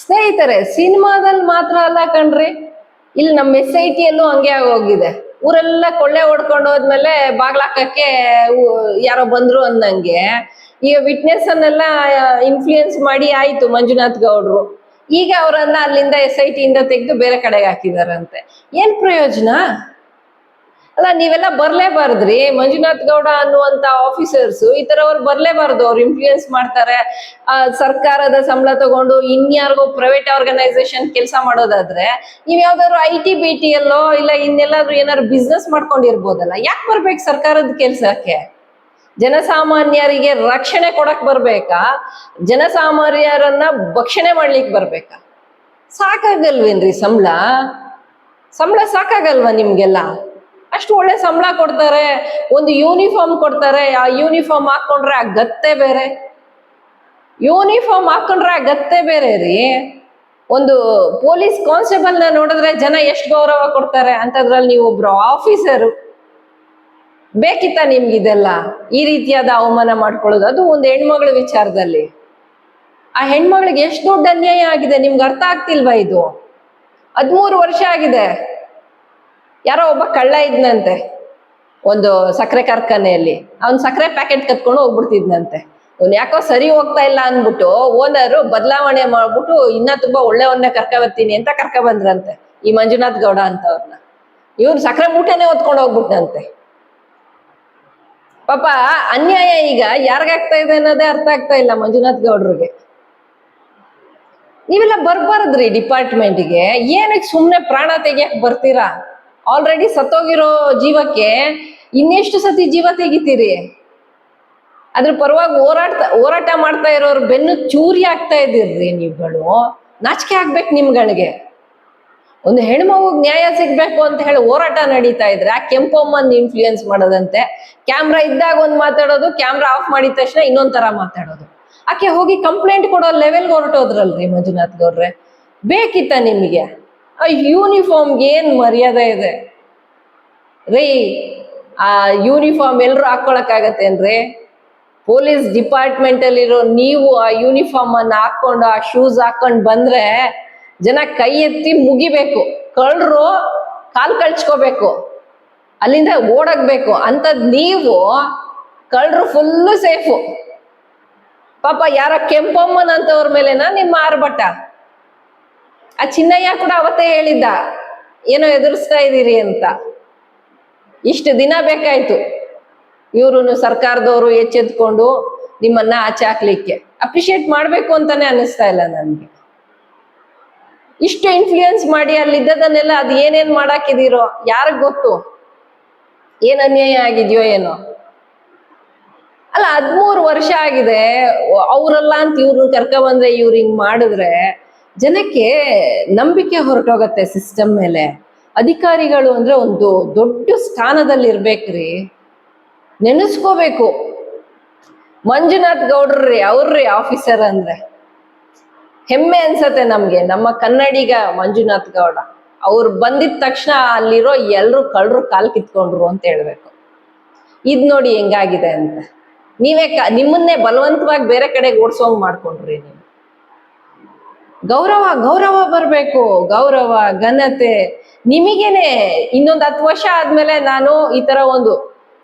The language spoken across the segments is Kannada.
ಸ್ನೇಹಿತರೆ, ಸಿನಿಮಾದಲ್ಲಿ ಮಾತ್ರ ಅಲ್ಲ ಕಣ್ರಿ. ಇಲ್ಲಿ ನಮ್ಮ ಎಸ್ ಐ ಟಿಯಲ್ಲೂ ಹಂಗೆ ಆಗೋಗಿದೆ. ಊರೆಲ್ಲ ಕೊಳ್ಳೆ ಹೊಡ್ಕೊಂಡು ಹೋದ್ಮೇಲೆ ಬಾಗ್ಲಾಕಕ್ಕೆ ಯಾರೋ ಬಂದ್ರು ಅಂದಂಗೆ. ಈಗ ವಿಟ್ನೆಸ್ ಅನ್ನೆಲ್ಲ ಇನ್ಫ್ಲೂಯೆನ್ಸ್ ಮಾಡಿ ಆಯ್ತು ಮಂಜುನಾಥ್ ಗೌಡ್ರು. ಈಗ ಅವರನ್ನ ಅಲ್ಲಿಂದ ಎಸ್ ಐ ಟಿಯಿಂದ ತೆಗೆದು ಬೇರೆ ಕಡೆಗೆ ಹಾಕಿದಾರಂತೆ. ಏನ್ ಪ್ರಯೋಜನ? ಅಲ್ಲ ನೀವೆಲ್ಲ ಬರ್ಲೇಬಾರ್ದ್ರಿ. ಮಂಜುನಾಥ್ ಗೌಡ ಅನ್ನುವಂತ ಆಫೀಸರ್ಸ್ ಈ ತರವ್ರು ಬರ್ಲೇಬಾರ್ದು. ಅವ್ರು ಇನ್ಫ್ಲೂಯೆನ್ಸ್ ಮಾಡ್ತಾರೆ. ಆ, ಸರ್ಕಾರದ ಸಂಬಳ ತಗೊಂಡು ಇನ್ಯಾರಿಗೂ ಪ್ರೈವೇಟ್ ಆರ್ಗನೈಸೇಷನ್ ಕೆಲಸ ಮಾಡೋದಾದ್ರೆ ನೀವ್ ಯಾವ್ದಾದ್ರು ಐ ಟಿ ಬಿ ಟಿ ಎಲ್ಲೋ ಇಲ್ಲ ಇನ್ನೆಲ್ಲಾದ್ರೂ ಏನಾದ್ರು ಬಿಸ್ನೆಸ್ ಮಾಡ್ಕೊಂಡಿರ್ಬೋದಲ್ಲ. ಯಾಕೆ ಬರ್ಬೇಕು ಸರ್ಕಾರದ ಕೆಲ್ಸಕ್ಕೆ? ಜನಸಾಮಾನ್ಯರಿಗೆ ರಕ್ಷಣೆ ಕೊಡಕ್ ಬರ್ಬೇಕಾ? ಜನಸಾಮಾನ್ಯರನ್ನ ಭಕ್ಷಣೆ ಮಾಡ್ಲಿಕ್ಕೆ ಬರ್ಬೇಕಾ? ಸಾಕಾಗಲ್ವೇನ್ರಿ ಸಂಬಳ? ಸಂಬಳ ಸಾಕಾಗಲ್ವಾ ನಿಮ್ಗೆಲ್ಲ? ಅಷ್ಟು ಒಳ್ಳೆ ಸಂಬಳ ಕೊಡ್ತಾರೆ, ಒಂದು ಯೂನಿಫಾರ್ಮ್ ಕೊಡ್ತಾರೆ, ಆ ಯೂನಿಫಾರ್ಮ್ ಹಾಕೊಂಡ್ರೆ ಆ ಗತ್ತೆ ಬೇರೆ. ಯೂನಿಫಾರ್ಮ್ ಹಾಕೊಂಡ್ರೆ ಆ ಗತ್ತೆ ಬೇರೆ ರೀ. ಒಂದು ಪೊಲೀಸ್ ಕಾನ್ಸ್ಟೇಬಲ್ನ ನೋಡಿದ್ರೆ ಜನ ಎಷ್ಟು ಗೌರವ ಕೊಡ್ತಾರೆ ಅಂತದ್ರಲ್ಲಿ ನೀವು ಒಬ್ರು ಆಫೀಸರು ಬೇಕಿತ್ತ ನಿಮ್ಗಿದೆಲ್ಲ ಈ ರೀತಿಯಾದ ಅವಮಾನ ಮಾಡ್ಕೊಳ್ಳೋದು. ಅದು ಒಂದು ಹೆಣ್ಮಗಳ ವಿಚಾರದಲ್ಲಿ. ಆ ಹೆಣ್ಮಗಳಿಗೆ ಎಷ್ಟು ದೊಡ್ಡ ಅನ್ಯಾಯ ಆಗಿದೆ? ನಿಮ್ಗೆ ಅರ್ಥ ಆಗ್ತಿಲ್ವಾ ಇದು? ಹದ್ಮೂರು ವರ್ಷ ಆಗಿದೆ. ಯಾರೋ ಒಬ್ಬ ಕಳ್ಳ ಇದ್ನಂತೆ, ಒಂದು ಸಕ್ಕರೆ ಕಾರ್ಖಾನೆಯಲ್ಲಿ. ಅವ್ನು ಸಕ್ಕರೆ ಪ್ಯಾಕೆಟ್ ಕತ್ಕೊಂಡು ಹೋಗ್ಬಿಡ್ತಿದ್ನಂತೆ. ಅವ್ನು ಯಾಕೋ ಸರಿ ಹೋಗ್ತಾ ಇಲ್ಲ ಅಂದ್ಬಿಟ್ಟು ಓನರು ಬದಲಾವಣೆ ಮಾಡ್ಬಿಟ್ಟು ಇನ್ನ ತುಂಬಾ ಒಳ್ಳೆಯವನ್ನೇ ಕರ್ಕ ಬರ್ತೀನಿ ಅಂತ ಕರ್ಕ ಬಂದ್ರಂತೆ, ಈ ಮಂಜುನಾಥ್ ಗೌಡ ಅಂತವ್ರನ್ನ ಇವ್ರು ಸಕ್ಕರೆ ಮೂಟೆನೆ ಹೊತ್ಕೊಂಡು ಹೋಗ್ಬಿಟ್ನಂತೆ. ಪಾಪ, ಅನ್ಯಾಯ ಈಗ ಯಾರಿಗಾಗ್ತಾ ಇದೆ ಅನ್ನೋದೇ ಅರ್ಥ ಆಗ್ತಾ ಇಲ್ಲ ಮಂಜುನಾಥ್ ಗೌಡ್ರಿಗೆ. ನೀವೆಲ್ಲ ಬರ್ಬಾರದ್ರಿ ಡಿಪಾರ್ಟ್ಮೆಂಟ್ಗೆ ಏನಕ್ಕೆ ಸುಮ್ಮನೆ ಪ್ರಾಣ ತೆಗಿಯಕ್ ಬರ್ತೀರಾ? ಆಲ್ರೆಡಿ ಸತ್ತೋಗಿರೋ ಜೀವಕ್ಕೆ ಇನ್ನೆಷ್ಟು ಸತಿ ಜೀವ ತೆಗಿತೀರಿ? ಅದ್ರ ಪರವಾಗಿ ಹೋರಾಡ್ತಾ, ಹೋರಾಟ ಮಾಡ್ತಾ ಇರೋರು ಬೆನ್ನು ಚೂರಿ ಆಗ್ತಾ ಇದ್ದೀರ್ರಿ ನೀವುಗಳು. ನಾಚಿಕೆ ಆಗ್ಬೇಕು ನಿಮ್ಗಳಿಗೆ ಒಂದು ಹೆಣ್ಮಗುಗ್ ನ್ಯಾಯ ಸಿಗ್ಬೇಕು ಅಂತ ಹೇಳಿ ಹೋರಾಟ ನಡೀತಾ ಇದ್ರೆ, ಆ ಕೆಂಪಮ್ಮನ್ ಇನ್ಫ್ಲೂಯೆನ್ಸ್ ಮಾಡೋದಂತೆ. ಕ್ಯಾಮ್ರಾ ಇದ್ದಾಗ ಒಂದ್ ಮಾತಾಡೋದು ಕ್ಯಾಮ್ರಾ ಆಫ್ ಮಾಡಿದ ತಕ್ಷಣ ಇನ್ನೊಂದ್ ತರ ಮಾತಾಡೋದು. ಆಕೆ ಹೋಗಿ ಕಂಪ್ಲೇಂಟ್ ಕೊಡೋ ಲೆವೆಲ್ಗೆ ಹೊರಟೋದ್ರಲ್ರಿ ಮಂಜುನಾಥ್ ಗೌಡ್ರೆ ಬೇಕಿತ್ತ ನಿಮಗೆ? ಆ ಯೂನಿಫಾರ್ಮ್ಗೆ ಏನು ಮರ್ಯಾದೆ ಇದೆ? ರೀ, ಆ ಯೂನಿಫಾರ್ಮ್ ಎಲ್ಲರೂ ಹಾಕ್ಕೊಳಕ್ಕಾಗತ್ತೇನ್ರಿ ಪೊಲೀಸ್ ಡಿಪಾರ್ಟ್ಮೆಂಟ್ ಅಲ್ಲಿರೋ ನೀವು ಆ ಯೂನಿಫಾರ್ಮ್ ಅನ್ನ ಹಾಕೊಂಡು ಆ ಶೂಸ್ ಹಾಕೊಂಡ್ ಬಂದ್ರೆ ಜನ ಕೈ ಎತ್ತಿ ಮುಗಿಬೇಕು. ಕಳ್ರು ಕಾಲ್ ಕಳ್ಚ್ಕೋಬೇಕು. ಅಲ್ಲಿಂದ ಓಡಾಗ್ಬೇಕು ಅಂತದ್ ನೀವು ಕಳ್ರು ಫುಲ್ಲು ಸೇಫು ಪಾಪ ಯಾರ ಕೆಂಪಮ್ಮನ್ ಅಂತವ್ರ ಮೇಲೆನಾ ನಿಮ್ಮ ಆರ್ಭಟ? ಆ ಚಿನ್ನಯ್ಯ ಕೂಡ ಅವತ್ತೇ ಹೇಳಿದ್ದ, ಏನೋ ಎದುರಿಸ್ತಾ ಇದ್ದೀರಿ ಅಂತ. ಇಷ್ಟು ದಿನ ಬೇಕಾಯ್ತು. ಇವ್ರು ಸರ್ಕಾರದವರು ಎಚ್ಚೆತ್ಕೊಂಡು ನಿಮ್ಮನ್ನ ಆಚೆ ಹಾಕ್ಲಿಕ್ಕೆ. ಅಪ್ರಿಶಿಯೇಟ್ ಮಾಡ್ಬೇಕು ಅಂತಾನೆ ಅನ್ನಿಸ್ತಾ ಇಲ್ಲ ನನ್ಗೆ. ಇಷ್ಟು ಇನ್ಫ್ಲೂಯೆನ್ಸ್ ಮಾಡಿ ಅಲ್ಲಿದ್ದದನ್ನೆಲ್ಲ ಅದು ಏನೇನ್ ಮಾಡಾಕಿದಿರೋ ಯಾರಿಗ್ ಗೊತ್ತು? ಏನ್ ಅನ್ಯಾಯ ಆಗಿದ್ಯೋ ಏನೋ? ಅಲ್ಲ, ಹದ್ಮೂರು ವರ್ಷ ಆಗಿದೆ. ಅವ್ರಲ್ಲ ಅಂತ ಇವ್ರನ್ನ ಕರ್ಕ ಬಂದ್ರೆ ಇವ್ರು ಹಿಂಗ್ ಮಾಡಿದ್ರೆ ಜನಕ್ಕೆ ನಂಬಿಕೆ ಹೊರಟೋಗತ್ತೆ ಸಿಸ್ಟಮ್ ಮೇಲೆ. ಅಧಿಕಾರಿಗಳು ಅಂದ್ರೆ ಒಂದು ದೊಡ್ಡ ಸ್ಥಾನದಲ್ಲಿ ಇರ್ಬೇಕ್ರಿ ನೆನೆಸ್ಕೋಬೇಕು. ಮಂಜುನಾಥ್ ಗೌಡ್ರಿ ಅವ್ರಿ ಆಫೀಸರ್ ಅಂದ್ರೆ. ಹೆಮ್ಮೆ ಅನ್ಸತ್ತೆ ನಮ್ಗೆ, ನಮ್ಮ ಕನ್ನಡಿಗ ಮಂಜುನಾಥ್ ಗೌಡ. ಅವ್ರು ಬಂದಿದ ತಕ್ಷಣ ಅಲ್ಲಿರೋ ಎಲ್ರು ಕಳ್ರು ಕಾಲ್ ಕಿತ್ಕೊಂಡ್ರು ಅಂತ ಹೇಳ್ಬೇಕು. ಇದ್ ನೋಡಿ ಹೆಂಗಾಗಿದೆ ಅಂತ. ನೀವೇ ನಿಮ್ಮನ್ನೇ ಬಲವಂತವಾಗಿ ಬೇರೆ ಕಡೆಗೆ ಓಡಿಸೋಂಗ್ ಮಾಡ್ಕೊಂಡ್ರಿ ನೀವು. ಗೌರವ ಗೌರವ ಬರಬೇಕು. ಗೌರವ, ಘನತೆ. ನಿಮಗೇನೆ ಇನ್ನೊಂದು ಹತ್ತು ವರ್ಷ ಆದ್ಮೇಲೆ ನಾನು ಈ ತರ ಒಂದು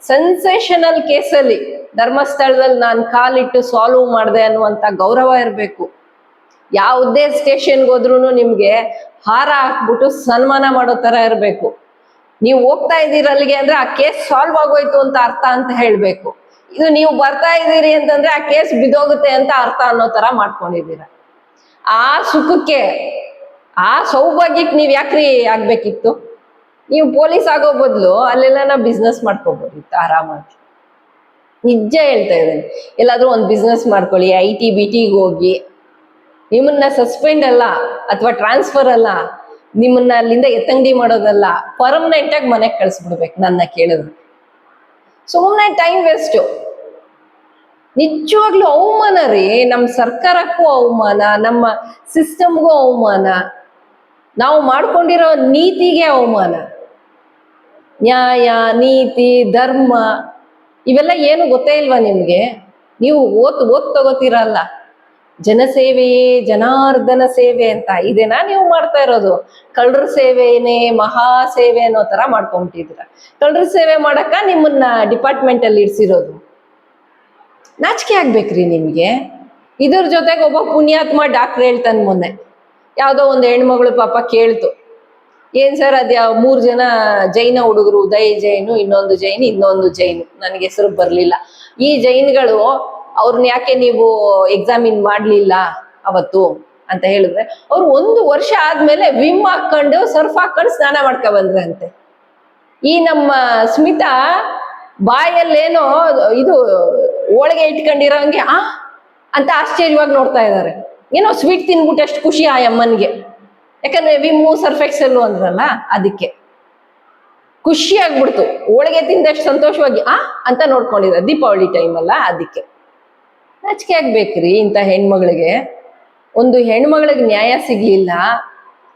ಸೆನ್ಸೇಷನಲ್ ಕೇಸಲ್ಲಿ ಧರ್ಮಸ್ಥಳದಲ್ಲಿ ನಾನು ಕಾಲಿಟ್ಟು ಸಾಲ್ವ್ ಮಾಡಿದೆ ಅನ್ನುವಂತ ಗೌರವ ಇರಬೇಕು. ಯಾವುದೇ ಸ್ಟೇಷನ್ಗೆ ಹೋದ್ರೂ ನಿಮಗೆ ಹಾರ ಹಾಕ್ಬಿಟ್ಟು ಸನ್ಮಾನ ಮಾಡೋ ತರ ಇರಬೇಕು. ನೀವು ಹೋಗ್ತಾ ಇದ್ದೀರ ಅಲ್ಲಿಗೆ ಅಂದ್ರೆ ಆ ಕೇಸ್ ಸಾಲ್ವ್ ಆಗೋಯ್ತು ಅಂತ ಅರ್ಥ ಅಂತ ಹೇಳಬೇಕು. ಇದು ನೀವು ಬರ್ತಾ ಇದ್ದೀರಿ ಅಂತಂದ್ರೆ ಆ ಕೇಸ್ ಬಿದ್ದೋಗುತ್ತೆ ಅಂತ ಅರ್ಥ ಅನ್ನೋ ತರ ಮಾಡ್ಕೊಂಡಿದ್ದೀರ. ಆ ಸುಖಕ್ಕೆ, ಆ ಸೌಭಾಗ್ಯಕ್ಕೆ ನೀವು ಯಾಕ್ರಿ ಆಗ್ಬೇಕಿತ್ತು? ನೀವು ಪೊಲೀಸ್ ಆಗೋ ಬದಲು ಅಲ್ಲೆಲ್ಲ ಬಿಸ್ನೆಸ್ ಮಾಡ್ಕೋಬೋದಿತ್ತು ಆರಾಮಾಗಿ. ನಿಜ ಹೇಳ್ತಾ ಇದ್ದೀನಿ. ಎಲ್ಲಾದ್ರೂ ಒಂದು ಬಿಸ್ನೆಸ್ ಮಾಡ್ಕೊಳ್ಳಿ ಐ ಟಿ ಬಿ ಟಿಗೆ ಹೋಗಿ. ನಿಮ್ಮನ್ನ ಸಸ್ಪೆಂಡ್ ಅಲ್ಲ, ಅಥವಾ ಟ್ರಾನ್ಸ್ಫರ್ ಅಲ್ಲ, ನಿಮ್ಮನ್ನ ಅಲ್ಲಿಂದ ಎತ್ತಂಗಡಿ ಮಾಡೋದಲ್ಲ ಪರ್ಮನೆಂಟ್ ಆಗಿ ಮನೆಗೆ ಕಳಿಸ್ಬಿಡ್ಬೇಕು ನನ್ನ ಕೇಳಿದ್ರು. ಸುಮ್ಮನೆ ಟೈಮ್ ವೇಸ್ಟ್ ನಿಜವಾಗ್ಲೂ ಅವಮಾನ ರೀ. ನಮ್ಮ ಸರ್ಕಾರಕ್ಕೂ ಅವಮಾನ, ನಮ್ಮ ಸಿಸ್ಟಮ್ಗೂ ಅವಮಾನ. ನಾವು ಮಾಡ್ಕೊಂಡಿರೋ ನೀತಿಗೆ ಅವಮಾನ. ನ್ಯಾಯ, ನೀತಿ, ಧರ್ಮ, ಇವೆಲ್ಲ ಏನು ಗೊತ್ತೇ ಇಲ್ವಾ ನಿಮ್ಗೆ? ನೀವು ಓದ್ ಓದ್ ತಗೋತೀರಲ್ಲ. ಜನಸೇವೆಯೇ ಜನಾರ್ದನ ಸೇವೆ ಅಂತ. ಇದೇನಾ ನೀವು ಮಾಡ್ತಾ ಇರೋದು? ಕಳ್ಳರ ಸೇವೆನೇ, ಮಹಾ ಸೇವೆ ಅನ್ನೋ ತರ ಮಾಡ್ಕೊಂಬಿಟ್ಟಿದ್ರ ಕಳ್ಳರ ಸೇವೆ ಮಾಡಕ್ಕ ನಿಮ್ಮನ್ನ ಡಿಪಾರ್ಟ್ಮೆಂಟ್ ಅಲ್ಲಿ ಇಡ್ಸಿರೋದು. ನಾಚಿಕೆ ಆಗ್ಬೇಕ್ರಿ ನಿಮಗೆ. ಇದ್ರ ಜೊತೆಗೆ ಒಬ್ಬ ಪುಣ್ಯಾತ್ಮ ಡಾಕ್ಟ್ರ್ ಹೇಳ್ತಾನೆ ಮೊನ್ನೆ. ಯಾವುದೋ ಒಂದು ಹೆಣ್ಮಗಳು ಪಾಪ ಕೇಳ್ತು. ಏನ್ ಸರ್ ಅದ್ಯಾವ ಮೂರು ಜನ ಜೈನ ಹುಡುಗರು, ಉದಯ ಜೈನು, ಇನ್ನೊಂದು ಜೈನ್, ಇನ್ನೊಂದು ಜೈನು? ನನಗೆ ಹೆಸರು ಬರಲಿಲ್ಲ. ಈ ಜೈನ್ಗಳು ಅವ್ರನ್ನ ಯಾಕೆ ನೀವು ಎಕ್ಸಾಮಿನ್ ಮಾಡಲಿಲ್ಲ ಅವತ್ತು ಅಂತ ಹೇಳಿದ್ರೆ, ಅವ್ರು ಒಂದು ವರ್ಷ ಆದ್ಮೇಲೆ ವಿಮ್ ಹಾಕೊಂಡು ಸರ್ಫ್ ಹಾಕೊಂಡು ಸ್ನಾನ ಮಾಡ್ಕೊ ಬಂದ್ರಂತೆ ಈ ನಮ್ಮ ಸ್ಮಿತಾ ಬಾಯಲ್ಲೇನೋ ಇದು ಹೋಳಿಗೆ ಇಟ್ಕೊಂಡಿರೋಂಗೆ, ಆ? ಅಂತ ಆಶ್ಚರ್ಯವಾಗಿ ನೋಡ್ತಾ ಇದ್ದಾರೆ. ಏನೋ ಸ್ವೀಟ್ ತಿನ್ಬಿಟ್ಟು ಎಷ್ಟು ಖುಷಿ ಆ ಅಮ್ಮನಿಗೆ. ಯಾಕಂದ್ರೆ ವಿಮ್ಮು ಸರ್ಫೆಕ್ಸೆಲ್ಲು ಅಂದ್ರಲ್ಲ ಅದಕ್ಕೆ. ಖುಷಿ ಆಗ್ಬಿಡ್ತು. ಹೋಳಿಗೆ ತಿಂದಷ್ಟು ಸಂತೋಷವಾಗಿ, ಆ? ಅಂತ ನೋಡ್ಕೊಂಡಿದ್ದ ದೀಪಾವಳಿ ಟೈಮ್ ಅಲ್ಲ ಅದಕ್ಕೆ. ನಾಚಿಕೆ ಆಗ್ಬೇಕ್ರಿ ಇಂಥ ಹೆಣ್ಮಗಳಿಗೆ. ಒಂದು ಹೆಣ್ಮಗಳಿಗೆ ನ್ಯಾಯ ಸಿಗ್ಲಿಲ್ಲ.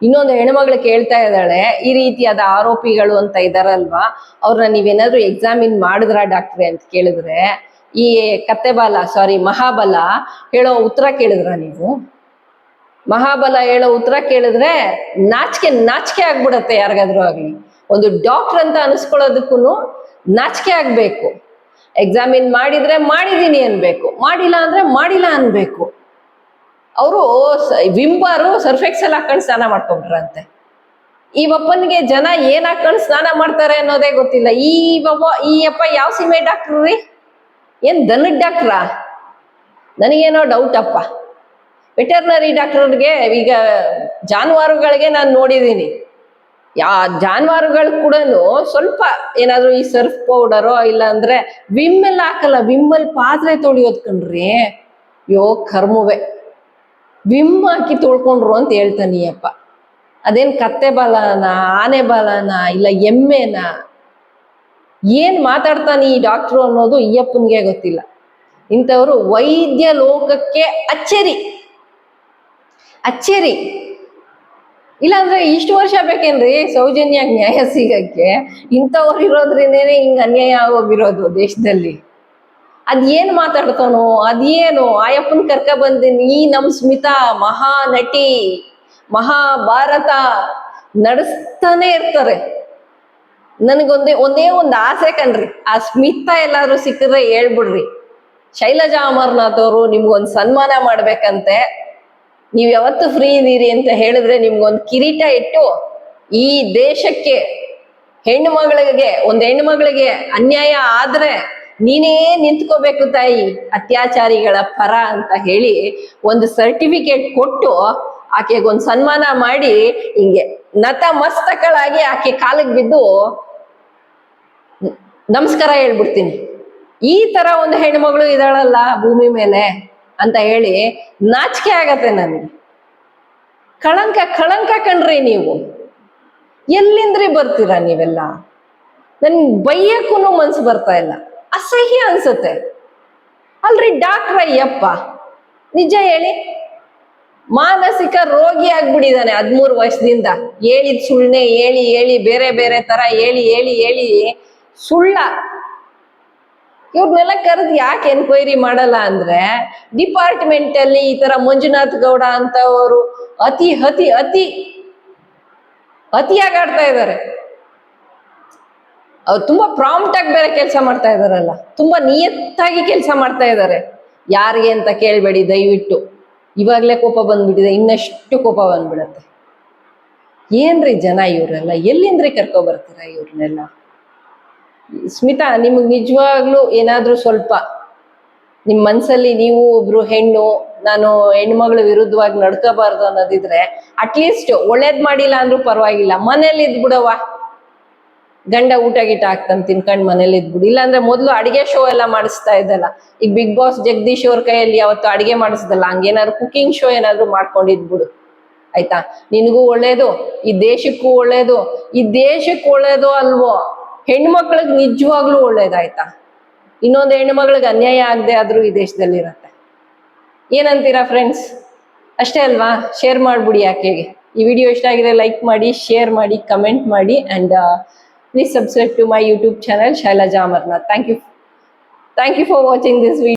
ಇನ್ನೊಂದು ಹೆಣ್ಮಗಳು ಕೇಳ್ತಾ ಇದ್ದಾಳೆ, ಈ ರೀತಿಯಾದ ಆರೋಪಿಗಳು ಅಂತ ಇದಾರಲ್ವಾ? ಅವ್ರನ್ನ ನೀವೇನಾದ್ರೂ ಎಕ್ಸಾಮಿನ್ ಮಾಡಿದ್ರ ಡಾಕ್ಟ್ರೆ ಅಂತ ಕೇಳಿದ್ರೆ? ಈ ಕತ್ತೆಬಾಲ ಸಾರಿ ಮಹಾಬಲ ಹೇಳೋ ಉತ್ತರ ಕೇಳಿದ್ರ ನೀವು? ಮಹಾಬಲ ಹೇಳೋ ಉತ್ತರ ಕೇಳಿದ್ರೆ ನಾಚಿಕೆ ನಾಚಿಕೆ ಆಗ್ಬಿಡತ್ತೆ ಯಾರಿಗಾದ್ರೂ ಆಗ್ಲಿ. ಒಂದು ಡಾಕ್ಟರ್ ಅಂತ ಅನಿಸ್ಕೊಳ್ಳೋದಕ್ಕೂ ನಾಚಿಕೆ ಆಗ್ಬೇಕು. ಎಕ್ಸಾಮಿನ್ ಮಾಡಿದ್ರೆ ಮಾಡಿದೀನಿ ಅನ್ಬೇಕು. ಮಾಡಿಲ್ಲ ಅಂದ್ರೆ ಮಾಡಿಲ್ಲ ಅನ್ಬೇಕು. ಅವರು ವಿಂಬಾರು ಸರ್ಫೆಕ್ಸಲ್ ಹಾಕೊಂಡು ಸ್ನಾನ ಮಾಡ್ಕೊಂಡ್ರಂತೆ. ಈ ಒಪ್ಪನಿಗೆ ಜನ ಏನ್ ಹಾಕೊಂಡು ಸ್ನಾನ ಮಾಡ್ತಾರೆ ಅನ್ನೋದೇ ಗೊತ್ತಿಲ್ಲ. ಈ ಒಬ್ಬ, ಈ ಅಪ್ಪ ಯಾವ ಸೀಮೆ ಡಾಕ್ಟ್ರು ರೀ? ಏನ್ ದನದ ಡಾಕ್ಟ್ರಾ? ನನಗೇನೋ ಡೌಟ್ ಅಪ್ಪ. ವೆಟರ್ನರಿ ಡಾಕ್ಟರ್ಗೆ ಈಗ ಜಾನುವಾರುಗಳಿಗೆ ನಾನು ನೋಡಿದ್ದೀನಿ ಯಾ, ಜಾನುವಾರುಗಳು ಕೂಡ ಸ್ವಲ್ಪ ಏನಾದ್ರು ಈ ಸರ್ಫ್ ಪೌಡರೋ ಇಲ್ಲ ಅಂದ್ರೆ ವಿಮ್ ಎಲ್ಲ ಹಾಕಲ್ಲ. ವಿಮ್ಮಲ್ಲಿ ಪಾತ್ರೆ ತೊಳಿಯೋದ್ ಕಣ್ರಿ. ಯೋ ಕರ್ಮುವೆ. ವಿಮ್ ಹಾಕಿ ತೊಳ್ಕೊಂಡ್ರು ಅಂತ ಹೇಳ್ತಾನೆ ಈ ಅಪ್ಪ. ಅದೇನ್ ಕತ್ತೆ ಬಲನ, ಆನೆ ಬಲನ, ಇಲ್ಲ ಎಮ್ಮೆನ? ಏನ್ ಮಾತಾಡ್ತಾನೆ ಈ ಡಾಕ್ಟ್ರು ಅನ್ನೋದು ಅಯ್ಯಪ್ಪನಿಗೆ ಗೊತ್ತಿಲ್ಲ. ಇಂಥವ್ರು ವೈದ್ಯ ಲೋಕಕ್ಕೆ ಅಚ್ಚರಿ. ಅಚ್ಚರಿ. ಇಲ್ಲಾಂದ್ರೆ ಇಷ್ಟು ವರ್ಷ ಬೇಕೇನ್ರಿ ಸೌಜನ್ಯ ನ್ಯಾಯ ಸಿಗಕ್ಕೆ? ಇಂಥವ್ರು ಇರೋದ್ರಿಂದೇನೆ ಹಿಂಗೆ ಅನ್ಯಾಯ ಆಗೋಗಿರೋದು ದೇಶದಲ್ಲಿ. ಅದ್ ಏನ್ ಮಾತಾಡ್ತಾನೋ, ಅದೇನು, ಆಯಪ್ಪನ್ ಕರ್ಕ ಬಂದಿನಿ, ಈ ನಮ್ ಸ್ಮಿತಾ ಮಹಾ ನಟಿ, ಮಹಾಭಾರತ ನಡೆಸ್ತಾನೆ ಇರ್ತಾರೆ. ನನಗೊಂದೇ, ಒಂದೇ ಒಂದು ಆಸೆ ಕಣ್ರಿ, ಆ ಸ್ಮಿತಾ ಎಲ್ಲಾದ್ರೂ ಸಿಕ್ಕಿದ್ರೆ ಹೇಳ್ಬಿಡ್ರಿ. ಶೈಲಜಾ ಅಮರ್ನಾಥ್ ಅವರು ನಿಮ್ಗೊಂದು ಸನ್ಮಾನ ಮಾಡ್ಬೇಕಂತೆ. ನೀವ್ ಯಾವತ್ತು ಫ್ರೀ ಇದೀರಿ ಅಂತ ಹೇಳಿದ್ರೆ ನಿಮ್ಗೊಂದು ಕಿರೀಟ ಇಟ್ಟು, ಈ ದೇಶಕ್ಕೆ ಹೆಣ್ಣು ಮಗಳಿಗೆ, ಒಂದು ಹೆಣ್ಣು ಮಗಳಿಗೆ ಅನ್ಯಾಯ ಆದ್ರೆ ನೀನೇ ನಿಂತ್ಕೋಬೇಕು ತಾಯಿ, ಅತ್ಯಾಚಾರಿಗಳ ಪರ ಅಂತ ಹೇಳಿ ಒಂದು ಸರ್ಟಿಫಿಕೇಟ್ ಕೊಟ್ಟು ಆಕೆಗೊಂದು ಸನ್ಮಾನ ಮಾಡಿ ಹಿಂಗೆ ನತ ಮಸ್ತಕಳಾಗಿ ಆಕೆ ಕಾಲಿಗೆ ಬಿದ್ದು ನಮಸ್ಕಾರ ಹೇಳ್ಬಿಡ್ತೀನಿ. ಈ ತರ ಒಂದು ಹೆಣ್ಮಗಳು ಇದಾಳಲ್ಲ ಭೂಮಿ ಮೇಲೆ ಅಂತ ಹೇಳಿ ನಾಚಿಕೆ ಆಗತ್ತೆ ನನಗೆ. ಕಳಂಕ ಕಳಂಕ ಕಣ್ರಿ ನೀವು. ಎಲ್ಲಿಂದ್ರಿ ಬರ್ತೀರಾ ನೀವೆಲ್ಲ? ನನ್ ಬೈಯಕ್ಕೂ ಮನ್ಸು ಬರ್ತಾ ಇಲ್ಲ. ಅಸಹ್ಯ ಅನ್ಸುತ್ತೆ. ಅಲ್ರಿ ಡಾಕ್ಟ್ರ ಅಯ್ಯಪ್ಪ ನಿಜ ಹೇಳಿ. ಮಾನಸಿಕ ರೋಗಿ ಆಗ್ಬಿಟ್ಟಿದ್ದಾನೆ ಹದ್ಮೂರು ವರ್ಷದಿಂದ. ಹೇಳಿದ್ ಸುಳ್ಳೆ ಹೇಳಿ ಹೇಳಿ, ಬೇರೆ ಬೇರೆ ತರ ಹೇಳಿ ಹೇಳಿ ಹೇಳಿ. ಸುಳ್ಳ. ಇವ್ರನ್ನೆಲ್ಲ ಕರೆದು ಯಾಕೆ ಎನ್ಕ್ವೈರಿ ಮಾಡಲ್ಲ ಅಂದ್ರೆ ಡಿಪಾರ್ಟ್ಮೆಂಟ್ ಅಲ್ಲಿ ಈ ತರ ಮಂಜುನಾಥ್ ಗೌಡ ಅಂತವರು ಅತಿ ಅತಿ ಅತಿ ಅತಿಯಾಗಾಡ್ತಾ ಇದ್ದಾರೆ ಅವ್ರು ತುಂಬಾ ಪ್ರಾಂಪ್ಟ್ ಆಗಿ ಬೇರೆ ಕೆಲಸ ಮಾಡ್ತಾ ಇದಾರಲ್ಲ. ತುಂಬಾ ನಿಯತ್ತಾಗಿ ಕೆಲಸ ಮಾಡ್ತಾ ಇದ್ದಾರೆ ಯಾರಿಗೆ ಅಂತ ಕೇಳಬೇಡಿ, ದಯವಿಟ್ಟು. ಇವಾಗ್ಲೇ ಕೋಪ ಬಂದ್ಬಿಟ್ಟಿದೆ, ಇನ್ನಷ್ಟು ಕೋಪ ಬಂದ್ಬಿಡತ್ತೆ. ಏನ್ರಿ ಜನ ಇವರೆಲ್ಲ? ಎಲ್ಲಿಂದ್ರಿ ಕರ್ಕೊ ಬರ್ತೀರಾ ಇವ್ರನ್ನೆಲ್ಲ? ಸ್ಮಿತಾ, ನಿಮ್ಗೆ ನಿಜವಾಗ್ಲೂ ಏನಾದ್ರೂ ಸ್ವಲ್ಪ ನಿಮ್ಮ ಮನ್ಸಲ್ಲಿ ನೀವು ಒಬ್ರು ಹೆಣ್ಣು, ನಾನು ಹೆಣ್ಮಗಳ ವಿರುದ್ಧವಾಗಿ ನಡ್ಕೋಬಾರ್ದು ಅನ್ನೋದಿದ್ರೆ ಅಟ್ಲೀಸ್ಟ್ ಒಳ್ಳೇದ್ ಮಾಡಿಲ್ಲ ಅಂದ್ರೂ ಪರವಾಗಿಲ್ಲ. ಮನೇಲಿ ಇದ್ಬಿಡವ ಗಂಡ ಊಟ ಗೀಟ ಹಾಕ್ತಾನೆ ತಿನ್ಕೊಂಡು ಮನೇಲಿ ಇದ್ಬಿಡು. ಇಲ್ಲಾಂದ್ರೆ ಮೊದಲು ಅಡಿಗೆ ಶೋ ಎಲ್ಲ ಮಾಡಿಸ್ತಾ ಇದ್ದಲ್ಲ. ಈಗ ಬಿಗ್ ಬಾಸ್ ಜಗದೀಶ್ ಅವ್ರ ಕೈಯಲ್ಲಿ ಅವತ್ತು ಅಡಿಗೆ ಮಾಡಿಸ್ದಲ್ಲ. ಹಂಗೇನಾದ್ರು ಕುಕಿಂಗ್ ಶೋ ಏನಾದ್ರು ಮಾಡ್ಕೊಂಡಿದ್ಬಿಡು ಆಯ್ತಾ? ನಿನಗೂ ಒಳ್ಳೇದು, ಈ ದೇಶಕ್ಕೂ ಒಳ್ಳೇದು, ಈ ದೇಶಕ್ಕೆ ಒಳ್ಳೇದು ಅಲ್ವೋ? ಹೆಣ್ಮಕ್ಳಿಗೆ ನಿಜವಾಗ್ಲೂ ಒಳ್ಳೇದಾಯ್ತಾ? ಇನ್ನೊಂದು ಹೆಣ್ಮಗಳಿಗೆ ಅನ್ಯಾಯ ಆಗದೆ ಆದ್ರೂ ಈ ದೇಶದಲ್ಲಿ ಇರತ್ತೆ ಏನಂತೀರಾ ಫ್ರೆಂಡ್ಸ್ ಅಷ್ಟೇ ಅಲ್ವಾ? ಶೇರ್ ಮಾಡ್ಬಿಡಿ ಆಕೆಗೆ ಈ ವಿಡಿಯೋ ಇಷ್ಟ ಆಗಿದೆ ಲೈಕ್ ಮಾಡಿ ಶೇರ್ ಮಾಡಿ ಕಮೆಂಟ್ ಮಾಡಿ and Please subscribe to my YouTube channel, Shaila Amarnath. Thank you. Thank you for watching this video.